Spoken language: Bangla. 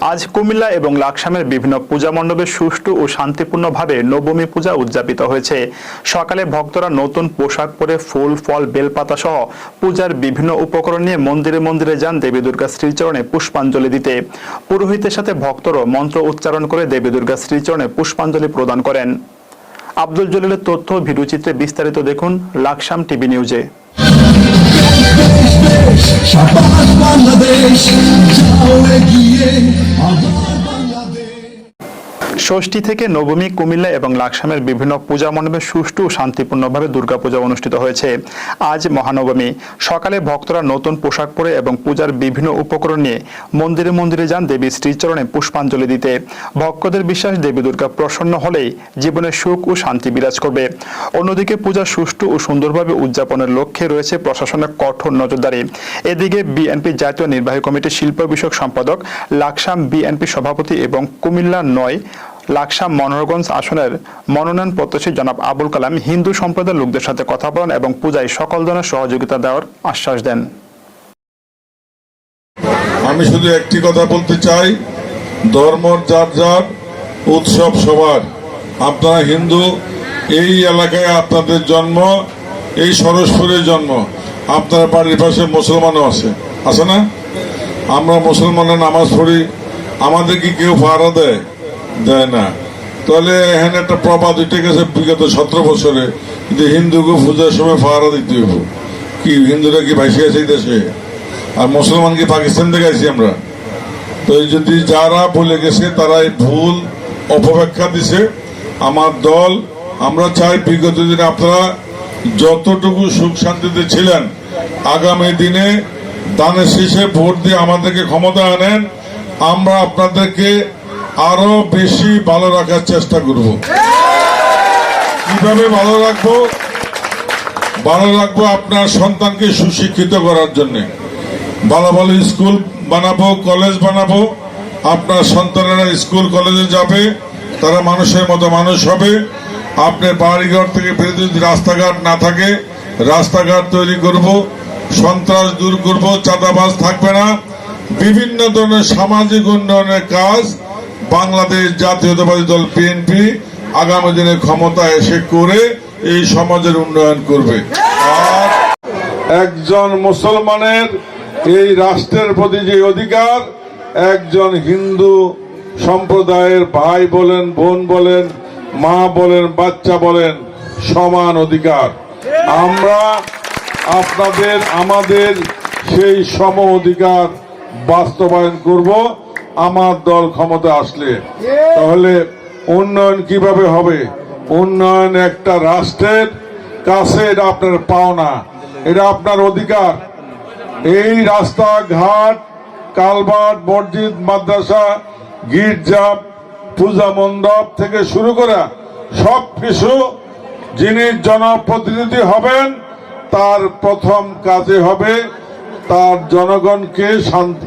আজ কুমিল্লা এবং লাকসামের বিভিন্ন পূজা মণ্ডপে সুষ্ঠু ও শান্তিপূর্ণভাবে নবমী পূজা উদযাপিত হয়েছে। সকালে ভক্তরা নতুন পোশাক পরে ফুল, ফল, বেলপাতা সহ পূজার বিভিন্ন উপকরণ নিয়ে মন্দিরে মন্দিরে যান দেবী দুর্গা শ্রীচরণে পুষ্পাঞ্জলি দিতে। পুরোহিতের সাথে ভক্তরা মন্ত্র উচ্চারণ করে দেবী দুর্গা শ্রীচরণে পুষ্পাঞ্জলি প্রদান করেন। আব্দুল জলিলের তথ্য ভিডিওচিত্রে বিস্তারিত দেখুন লাকসাম টিভি নিউজে। বাংলাদেশ, যাও এগিয়ে। ষষ্ঠী থেকে নবমী, কুমিল্লা এবং লাকসামের বিভিন্ন পূজা মণ্ডপে সুষ্ঠু ও শান্তিপূর্ণভাবে দুর্গাপূজা অনুষ্ঠিত হয়েছে। আজ মহানবমী। সকালে ভক্তরা নতুন পোশাক পরে এবং পূজার বিভিন্ন উপকরণ নিয়ে মন্দিরে মন্দিরে যান দেবী শ্রীচরণে পুষ্পাঞ্জলি দিতে। ভক্তদের বিশ্বাস, দেবী দুর্গা প্রসন্ন হলেই জীবনে সুখ ও শান্তি বিরাজ করবে। অন্যদিকে পূজা সুষ্ঠু ও সুন্দরভাবে উদযাপনের লক্ষ্যে রয়েছে প্রশাসনের কঠোর নজরদারি। এদিকে বিএনপি জাতীয় নির্বাহী কমিটির শিল্প বিষয়ক সম্পাদক, লাকসাম বিএনপি সভাপতি এবং কুমিল্লা নয় লাকসাম মনোহরগঞ্জ আসনের মনোনয়ন প্রত্যাশী জনাব আবুল কালাম হিন্দু সম্প্রদায়ের লোকদের সাথে কথা বলেন এবং পূজায় সকল ধরনের সহযোগিতা দেওয়ার আশ্বাস দেন। আমি শুধু একটি কথা বলতে চাই ধর্ম যার যার উৎসব সবার। আপনারা হিন্দু, এই এলাকায় আপনাদের জন্ম, এই সরস্বরের জন্ম। আপনার বাড়ির পাশে মুসলমানও আছে। আছে না? আমরা মুসলমানের নামাজ পড়ি আমাদের কি কেউ ভাড়া দেয়। দেয় না। তাহলে এখানে একটা প্রবাদ উঠে গেছে বিগত সতেরো বছরে, যে হিন্দুকে পূজার সময় ফাহারা দিতে হইব। কি, হিন্দুরা কি ভাইসে আছে দেশে? আর মুসলমান কি পাকিস্তান থেকে আইছি আমরা? তো যদি যারা বলে গেছে, তারা এই ভুল অপব্যাখ্যা দিছে। আমার দল, আমরা চাই বিগত দিনে আপনারা যতটুকু সুখ শান্তিতে ছিলেন, আগামী দিনে দানের শেষে ভোট দিয়ে আমাদেরকে ক্ষমতা আনেন। আমরা আপনাদেরকে আরও বেশি ভালো রাখার চেষ্টা করব। কীভাবে ভালো রাখব? ভালো রাখব আপনার সন্তানকে সুশিক্ষিত করার জন্য। ভালো ভালো স্কুল বানাবো, কলেজ বানাবো। আপনার সন্তানেরা স্কুল, কলেজে যাবে, তারা মানুষের মতো মানুষ হবে। আপনার বাড়িঘর থেকে বেরোতে যদি রাস্তাঘাট না থাকে, রাস্তাঘাট তৈরি করব, সন্ত্রাস দূর করব, চাঁদাবাজ থাকবে না। বিভিন্ন ধরনের সামাজিক উন্নয়নের কাজ বাংলাদেশ জাতীয়তাবাদী দল বিএনপি আগামী দিনে ক্ষমতা এসে করে এই সমাজের উন্নয়ন করবে। আর একজন মুসলমানের এই রাষ্ট্রের প্রতি যে অধিকার, একজন হিন্দু সম্প্রদায়ের ভাই বলেন, বোন বলেন, মা বলেন, বাচ্চা বলেন, সমান অধিকার। আমরা আপনাদের, আমাদের সেই সম অধিকার বাস্তবায়ন করব। আমার দল ক্ষমতা আসলে, তাহলে উন্নয়ন কীভাবে হবে? উন্নয়ন একটা রাষ্ট্রের কাছে এটা আপনার পাওনা, এটা আপনার অধিকার। এই রাস্তা ঘাট কালভার্ট মসজিদ, মাদ্রাসা, গির্জা, পূজা মণ্ডপ থেকে শুরু করে সব কিছু যিনি জনপ্রতিনিধি হবেন, তার প্রথম কাজে হবে তার জনগণকে শান্তি